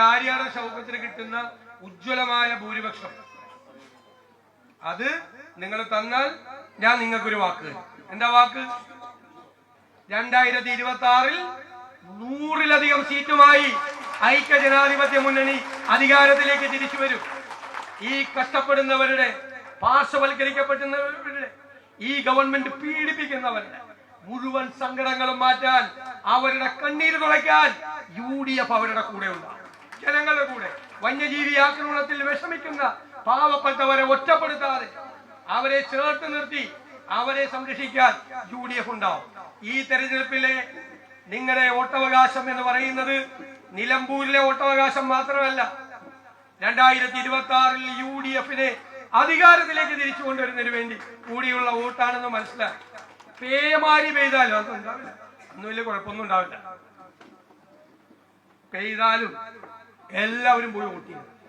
ആര്യാട ശൗകത്തിന് കിട്ടുന്ന ഉജ്ജ്വലമായ ഭൂരിപക്ഷം. അത് നിങ്ങൾ തന്നാൽ ഞാൻ നിങ്ങൾക്കൊരു വാക്ക് എന്താ വാക്ക്? രണ്ടായിരത്തി ഇരുപത്തി ആറിൽ നൂറിലധികം സീറ്റുമായി ഐക്യ ജനാധിപത്യ മുന്നണി അധികാരത്തിലേക്ക് തിരിച്ചു വരും. ഈ കഷ്ടപ്പെടുന്നവരുടെ പാർശ്വവൽക്കരിക്കപ്പെടുന്നവരുടെ ഈ ഗവൺമെന്റ് പീഡിപ്പിക്കുന്നവരുടെ മുഴുവൻ സങ്കടങ്ങളും മാറ്റാൻ അവരുടെ കണ്ണീര് തുളയ്ക്കാൻ യു ഡി എഫ് അവരുടെ കൂടെ ഉണ്ടാകും. ജനങ്ങളുടെ കൂടെ വന്യജീവി ആക്രമണത്തിൽ വിഷമിക്കുന്ന പാവപ്പെട്ടവരെ ഒറ്റപ്പെടുത്താതെ അവരെ ചേർത്ത് നിർത്തി അവരെ സംരക്ഷിക്കാൻ യു ഡി എഫ് ഉണ്ടാവും. ഈ തെരഞ്ഞെടുപ്പിലെ നിങ്ങളുടെ വോട്ടവകാശം എന്ന് പറയുന്നത് നിലമ്പൂരിലെ വോട്ടവകാശം മാത്രമല്ല രണ്ടായിരത്തി ഇരുപത്തി ആറിൽ യു ഡി എഫിനെ അധികാരത്തിലേക്ക് തിരിച്ചു കൊണ്ടുവരുന്നതിന് വേണ്ടി കൂടിയുള്ള വോട്ടാണെന്ന് മനസ്സിലാക്കി പേമാരി പെയ്താലും അതൊന്നും ഉണ്ടാവില്ല. ഒന്നും വലിയ കുഴപ്പമൊന്നും ഉണ്ടാവില്ല. പെയ്താലും എല്ലാവരും പോയി വോട്ട് ചെയ്യും